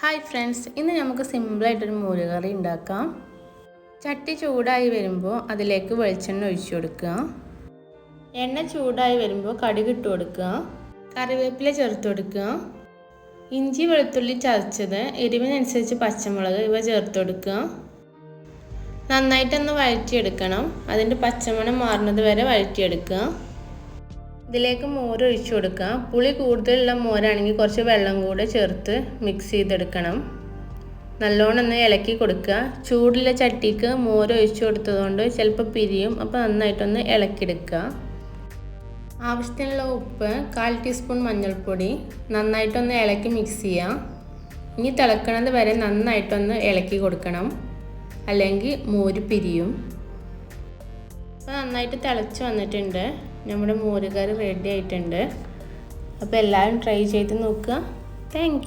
Hi friends ഇന്ന് നമുക്ക് സിമ്പിളായിട്ടൊരു മൂലകറി ഉണ്ടാക്കാം. ചട്ടി ചൂടായി വരുമ്പോൾ അതിലേക്ക് വെളിച്ചെണ്ണ ഒഴിച്ചു കൊടുക്കുക. എണ്ണ ചൂടായി വരുമ്പോൾ കടുക് ഇട്ട് കൊടുക്കുക. കറിവേപ്പില ചേർത്ത് കൊടുക്കുക. ഇഞ്ചി വെളുത്തുള്ളി ചതച്ചത് എരിവിനനുസരിച്ച് പച്ചമുളക് ഇവ ചേർത്ത് കൊടുക്കുക. നന്നായിട്ടൊന്ന് വഴറ്റിയെടുക്കണം. അതിന്റെ പച്ചമണം മാറുന്നത് വരെ വഴറ്റിയെടുക്കുക. ഇതിലേക്ക് മോര് ഒഴിച്ചു കൊടുക്കുക. പുളി കൂടുതലുള്ള മോരാണെങ്കിൽ കുറച്ച് വെള്ളം കൂടെ ചേർത്ത് മിക്സ് ചെയ്തെടുക്കണം. നല്ലോണം ഒന്ന് ഇളക്കി കൊടുക്കുക. ചൂടുള്ള ചട്ടിക്ക് മോര് ഒഴിച്ചു കൊടുത്തതുകൊണ്ട് ചിലപ്പോൾ പിരിയും. അപ്പോൾ നന്നായിട്ടൊന്ന് ഇളക്കിയെടുക്കുക. ആവശ്യത്തിനുള്ള ഉപ്പ് കാൽ ടീസ്പൂൺ മഞ്ഞൾപ്പൊടി നന്നായിട്ടൊന്ന് ഇളക്കി മിക്സ് ചെയ്യുക. ഇനി തിളക്കണത് വരെ നന്നായിട്ടൊന്ന് ഇളക്കി കൊടുക്കണം. അല്ലെങ്കിൽ മോര് പിരിയും. അപ്പോൾ നന്നായിട്ട് തിളച്ച് വന്നിട്ടുണ്ട്. നമ്മുടെ മോരുകറി റെഡി ആയിട്ടുണ്ട്. അപ്പോൾ എല്ലാവരും ട്രൈ ചെയ്ത് നോക്കുക. താങ്ക്